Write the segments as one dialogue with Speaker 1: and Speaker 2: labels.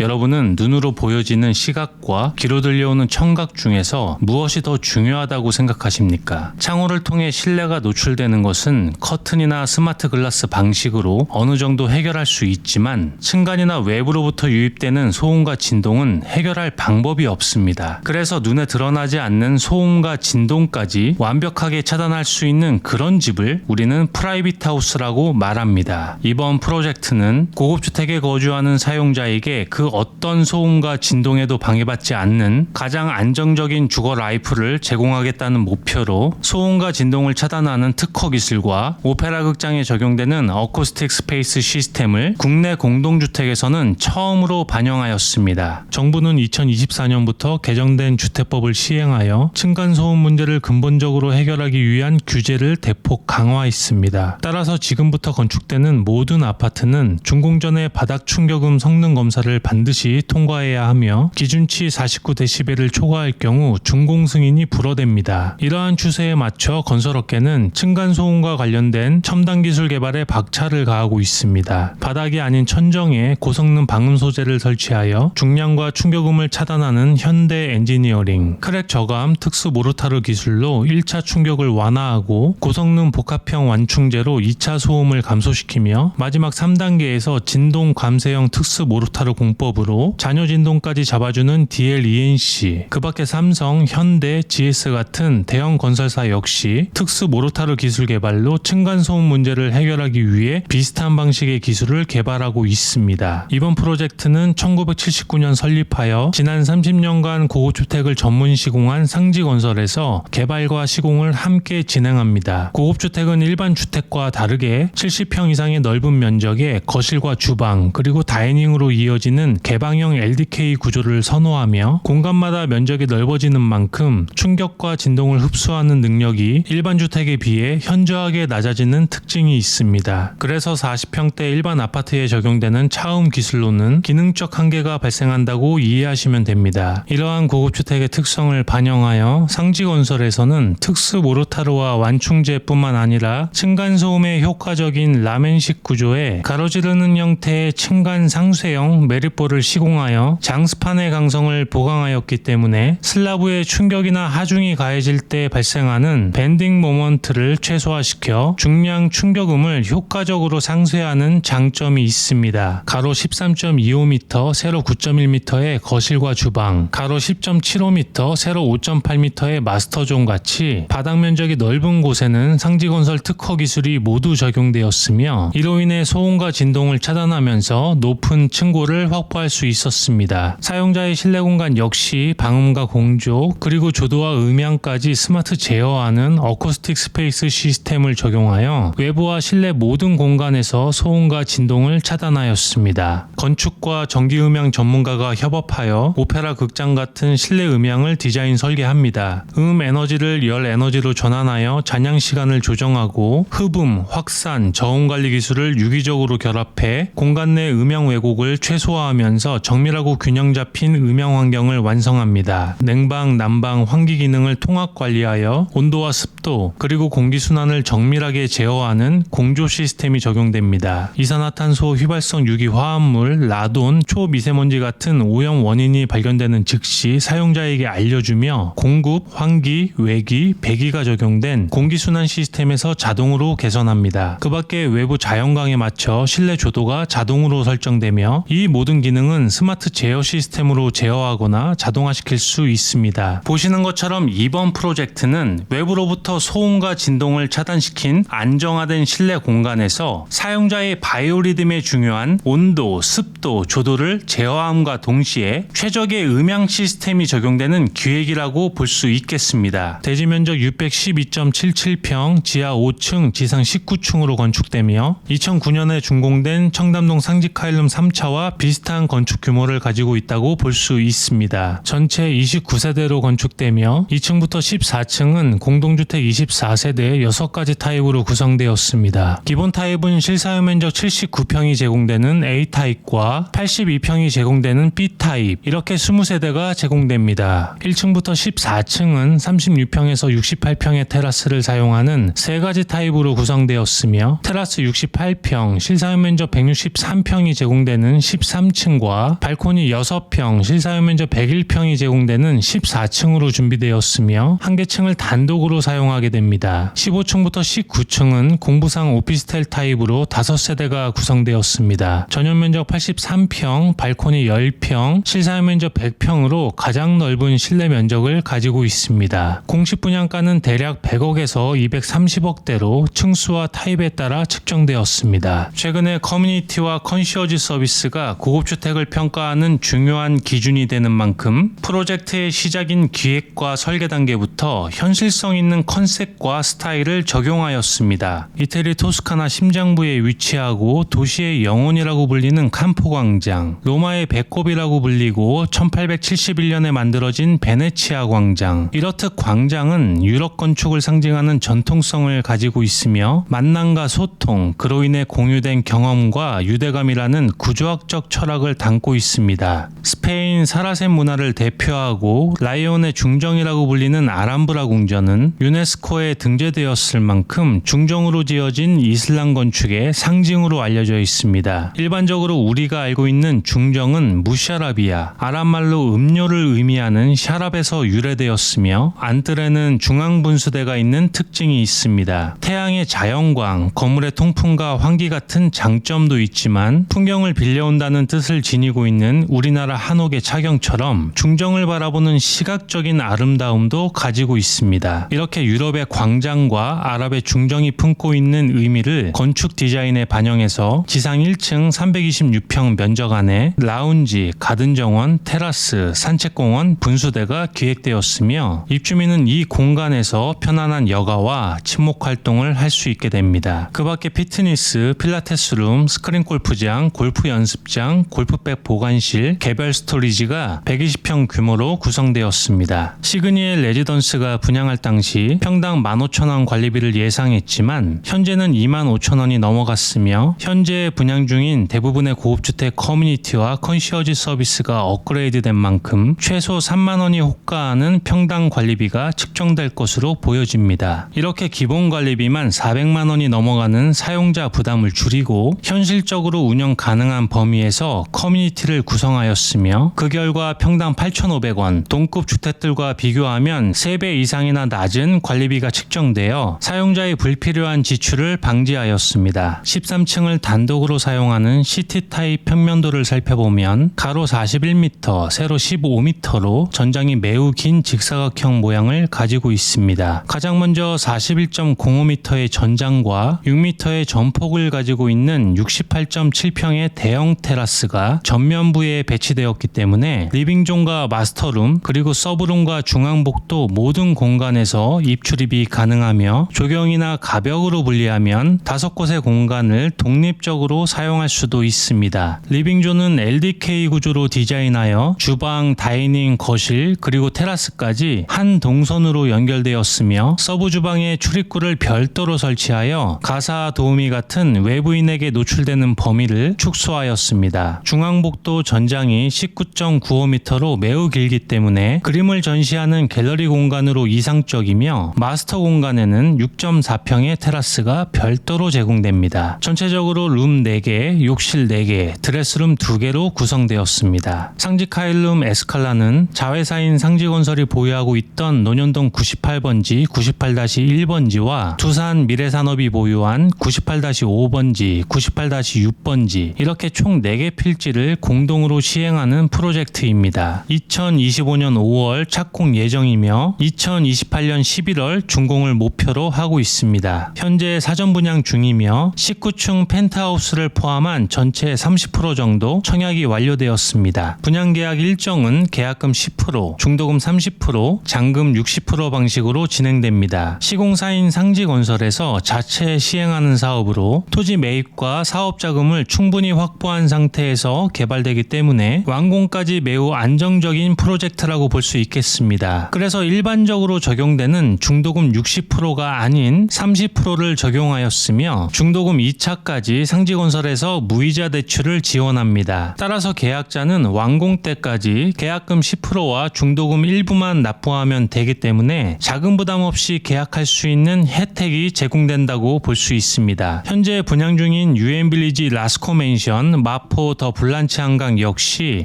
Speaker 1: 여러분은 눈으로 보여지는 시각과 귀로 들려오는 청각 중에서 무엇이 더 중요하다고 생각하십니까? 창호를 통해 실내가 노출되는 것은 커튼이나 스마트 글라스 방식으로 어느 정도 해결할 수 있지만 층간이나 외부로부터 유입되는 소음과 진동은 해결할 방법이 없습니다. 그래서 눈에 드러나지 않는 소음과 진동까지 완벽하게 차단할 수 있는 그런 집을 우리는 프라이빗 하우스라고 말합니다. 이번 프로젝트는 고급 주택에 거주하는 사용자에게 그 어떤 소음과 진동에도 방해받지 않는 가장 안정적인 주거 라이프를 제공하겠다는 목표로 소음과 진동을 차단하는 특허 기술과 오페라 극장에 적용되는 어쿠스틱 스페이스 시스템을 국내 공동주택에서는 처음으로 반영하였습니다. 정부는 2024년부터 개정된 주택법을 시행하여 층간 소음 문제를 근본적으로 해결하기 위한 규제를 대폭 강화했습니다. 따라서 지금부터 건축되는 모든 아파트는 준공 전에 바닥 충격음 성능 검사를 반드시 통과해야 하며 기준치 49dB를 초과할 경우 준공 승인이 불어됩니다. 이러한 추세에 맞춰 건설업계는 층간 소음과 관련된 첨단 기술 개발에 박차를 가하고 있습니다. 바닥이 아닌 천정에 고성능 방음 소재를 설치하여 중량과 충격음을 차단하는 현대 엔지니어링, 크랙 저감 특수 모르타르 기술로 1차 충격을 완화하고 고성능 복합형 완충제로 2차 소음을 감소시키며 마지막 3단계에서 진동 감쇄형 특수 모르타르 공 법으로 잔여 진동까지 잡아주는 DLENC, 그 밖에 삼성, 현대, GS 같은 대형 건설사 역시 특수 모르타르 기술 개발로 층간 소음 문제를 해결하기 위해 비슷한 방식의 기술을 개발하고 있습니다. 이번 프로젝트는 1979년 설립하여 지난 30년간 고급주택을 전문 시공한 상지건설에서 개발과 시공을 함께 진행합니다. 고급주택은 일반 주택과 다르게 70평 이상의 넓은 면적에 거실과 주방 그리고 다이닝으로 이어지는 개방형 LDK 구조를 선호하며 공간마다 면적이 넓어지는 만큼 충격과 진동을 흡수하는 능력이 일반 주택에 비해 현저하게 낮아지는 특징이 있습니다. 그래서 40평대 일반 아파트에 적용되는 차음 기술로는 기능적 한계가 발생한다고 이해하시면 됩니다. 이러한 고급 주택의 특성을 반영하여 상지 건설에서는 특수 모르타르와 완충제뿐만 아니라 층간 소음에 효과적인 라멘식 구조에 가로지르는 형태의 층간 상쇄형 메리 볼을 시공하여 장스판의 강성을 보강하였기 때문에 슬라브의 충격이나 하중이 가해질 때 발생하는 밴딩 모먼트를 최소화시켜 중량 충격음을 효과적으로 상쇄하는 장점이 있습니다. 가로 13.25m, 세로 9.1m의 거실과 주방, 가로 10.75m, 세로 5.8m의 마스터존 같이 바닥 면적이 넓은 곳에는 상지건설 특허 기술이 모두 적용되었으며 이로 인해 소음과 진동을 차단하면서 높은 층고를 확보 할 수 있었습니다. 사용자의 실내 공간 역시 방음과 공조 그리고 조도와 음향까지 스마트 제어하는 어쿠스틱 스페이스 시스템을 적용하여 외부와 실내 모든 공간에서 소음과 진동을 차단하였습니다. 건축과 전기 음향 전문가가 협업하여 오페라 극장 같은 실내 음향을 디자인 설계합니다. 음 에너지를 열 에너지로 전환하여 잔향 시간을 조정하고 흡음, 확산, 저온 관리 기술을 유기적으로 결합해 공간 내 음향 왜곡을 최소화하 면서 정밀하고 균형 잡힌 음향 환경을 완성합니다. 냉방, 난방, 환기 기능을 통합 관리하여 온도와 습도 그리고 공기 순환을 정밀하게 제어하는 공조 시스템이 적용됩니다. 이산화탄소 휘발성 유기 화합물, 라돈, 초미세먼지 같은 오염 원인이 발견되는 즉시 사용자에게 알려주며 공급, 환기, 외기, 배기가 적용된 공기순환 시스템에서 자동으로 개선합니다. 그 밖에 외부 자연광에 맞춰 실내 조도가 자동으로 설정되며 이 모든 기능 은 스마트 제어 시스템으로 제어하거나 자동화시킬 수 있습니다. 보시는 것처럼 이번 프로젝트는 외부로부터 소음과 진동을 차단시킨 안정화된 실내 공간에서 사용자의 바이오리듬에 중요한 온도, 습도, 조도를 제어함과 동시에 최적의 음향 시스템이 적용되는 기획이라고 볼 수 있겠습니다. 대지 면적 612.77평, 지하 5층, 지상 19층으로 건축되며 2009년에 준공된 청담동 상지카일름 3차와 비슷한 건축 규모를 가지고 있다고 볼 수 있습니다. 전체 29세대로 건축되며 2층부터 14층은 공동주택 24세대 6가지 타입으로 구성되었습니다. 기본 타입은 실사용 면적 79평이 제공되는 A타입과 82평이 제공되는 B타입 이렇게 20세대가 제공됩니다. 1층부터 14층은 36평에서 68평의 테라스를 사용하는 세 가지 타입으로 구성되었으며 테라스 68평, 실사용 면적 163평이 제공되는 13층 3층과 발코니 6평, 실사용 면적 101평이 제공되는 14층으로 준비되었으며 한 개 층을 단독으로 사용하게 됩니다. 15층부터 19층은 공부상 오피스텔 타입으로 5세대가 구성되었습니다. 전용 면적 83평, 발코니 10평, 실사용 면적 100평으로 가장 넓은 실내 면적을 가지고 있습니다. 공식 분양가는 대략 100억에서 230억대로 층수와 타입에 따라 측정되었습니다. 최근에 커뮤니티와 컨시어지 서비스가 고급 주택을 평가하는 중요한 기준이 되는 만큼 프로젝트의 시작인 기획과 설계 단계부터 현실성 있는 컨셉과 스타일을 적용하였습니다. 이태리 토스카나 심장부에 위치하고 도시의 영혼이라고 불리는 캄포 광장, 로마의 배꼽이라고 불리고 1871년에 만들어진 베네치아 광장. 이렇듯 광장은 유럽 건축을 상징하는 전통성을 가지고 있으며 만남과 소통, 그로 인해 공유된 경험과 유대감이라는 구조학적 철학 을 담고 있습니다. 스페인 사라센 문화를 대표하고 라이온의 중정이라고 불리는 아람브라 궁전은 유네스코에 등재되었을 만큼 중정으로 지어진 이슬람 건축의 상징으로 알려져 있습니다. 일반적으로 우리가 알고 있는 중정은 무샤라비아, 아랍말로 음료를 의미 하는 샤랍에서 유래되었으며 안뜰에는 중앙 분수대가 있는 특징이 있습니다. 태양의 자연광, 건물의 통풍과 환기 같은 장점도 있지만 풍경을 빌려온다는 뜻을 지니고 있는 우리나라 한옥의 차경처럼 중정을 바라보는 시각적인 아름다움도 가지고 있습니다. 이렇게 유럽의 광장과 아랍의 중정이 품고 있는 의미를 건축 디자인에 반영해서 지상 1층 326평 면적 안에 라운지, 가든 정원, 테라스, 산책공원, 분수대가 기획되었으며 입주민은 이 공간에서 편안한 여가와 친목 활동을 할 수 있게 됩니다. 그 밖에 피트니스, 필라테스룸, 스크린 골프장, 골프 연습장, 골프백 보관실, 개별 스토리지가 120평 규모로 구성되었습니다. 시그니엘 레지던스가 분양할 당시 평당 15,000원 관리비를 예상했지만 현재는 25,000원이 넘어갔으며 현재 분양 중인 대부분의 고급주택 커뮤니티와 컨시어지 서비스가 업그레이드된 만큼 최소 3만 원이 호가하는 평당 관리비가 측정될 것으로 보여집니다. 이렇게 기본 관리비만 400만 원이 넘어가는 사용자 부담을 줄이고 현실적으로 운영 가능한 범위에서 커뮤니티를 구성하였으며 그 결과 평당 8,500원, 동급 주택들과 비교하면 3배 이상이나 낮은 관리비가 측정되어 사용자의 불필요한 지출을 방지하였습니다. 13층을 단독으로 사용하는 시티 타입 평면도를 살펴보면 가로 41m, 세로 15m 로 전장이 매우 긴 직사각형 모양을 가지고 있습니다. 가장 먼저 41.05m의 전장과 6m의 전폭을 가지고 있는 68.7평의 대형 테라스가 전면부에 배치되었기 때문에 리빙존과 마스터룸 그리고 서브룸과 중앙복도 모든 공간에서 입출입이 가능하며 조경이나 가벽으로 분리하면 다섯 곳의 공간을 독립적으로 사용할 수도 있습니다. 리빙존은 LDK 구조로 디자인하여 주방, 다이닝, 거실 그리고 테라스까지 한 동선으로 연결되었으며 서브 주방에 출입구를 별도로 설치하여 가사 도우미 같은 외부인에게 노출되는 범위를 축소하였습니다. 중앙복도 전장이 19.95m로 매우 길기 때문에 그림을 전시하는 갤러리 공간으로 이상적이며 마스터 공간에는 6.4평의 테라스가 별도로 제공됩니다. 전체적으로 룸 4개, 욕실 4개, 드레스룸 2개로 구성되었습니다. 상지 카일룸 에스칼라는 자회사인 상지건설이 보유하고 있던 논현동 98번지, 98-1번지와 두산 미래산업이 보유한 98-5번지, 98-6번지 이렇게 총 4개 필지를 공동으로 시행하는 프로젝트입니다. 2025년 5월 착공 예정이며 2028년 11월 준공을 목표로 하고 있습니다. 현재 사전 분양 중이며 19층 펜트하우스를 포함한 전체 30% 정도 청약이 완료되었습니다. 분양 계약 일정은 계약금 10%, 중도금 30%, 잔금 60% 방식으로 진행됩니다. 시공사인 상지건설에서 자체 시행하는 사업으로 토지 매입과 사업 자금을 충분히 확보한 상태에서 개발되기 때문에 완공까지 매우 안정적인 프로젝트라고 볼 수 있겠습니다. 그래서 일반적으로 적용되는 중도금 60%가 아닌 30%를 적용하였으며 중도금 2차까지 상지건설에서 무이자 대출을 지원합니다. 따라서 계약자는 완공 때까지 계약금 10%와 중도금 일부만 납부하면 되기 때문에 자금 부담 없이 계약할 수 있는 혜택이 제공된다고 볼 수 있습니다. 현재 분양 중인 유엔빌리지 라스코 맨션, 마포 더더 블란치 한강 역시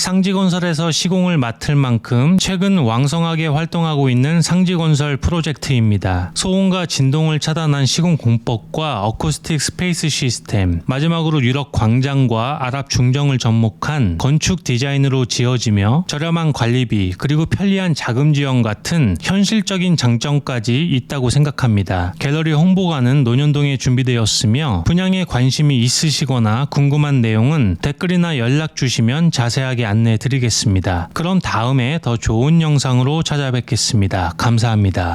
Speaker 1: 상지건설에서 시공을 맡을 만큼 최근 왕성하게 활동하고 있는 상지건설 프로젝트입니다. 소음과 진동을 차단한 시공 공법과 어쿠스틱 스페이스 시스템, 마지막으로 유럽 광장과 아랍 중정을 접목한 건축 디자인으로 지어지며 저렴한 관리 비 그리고 편리한 자금 지원 같은 현실적인 장점까지 있다고 생각합니다. 갤러리 홍보관은 논현동에 준비되었으며 분양에 관심이 있으시거나 궁금한 내용은 댓글이나 연락 주시면 자세하게 안내해 드리겠습니다. 그럼 다음에 더 좋은 영상으로 찾아뵙겠습니다. 감사합니다.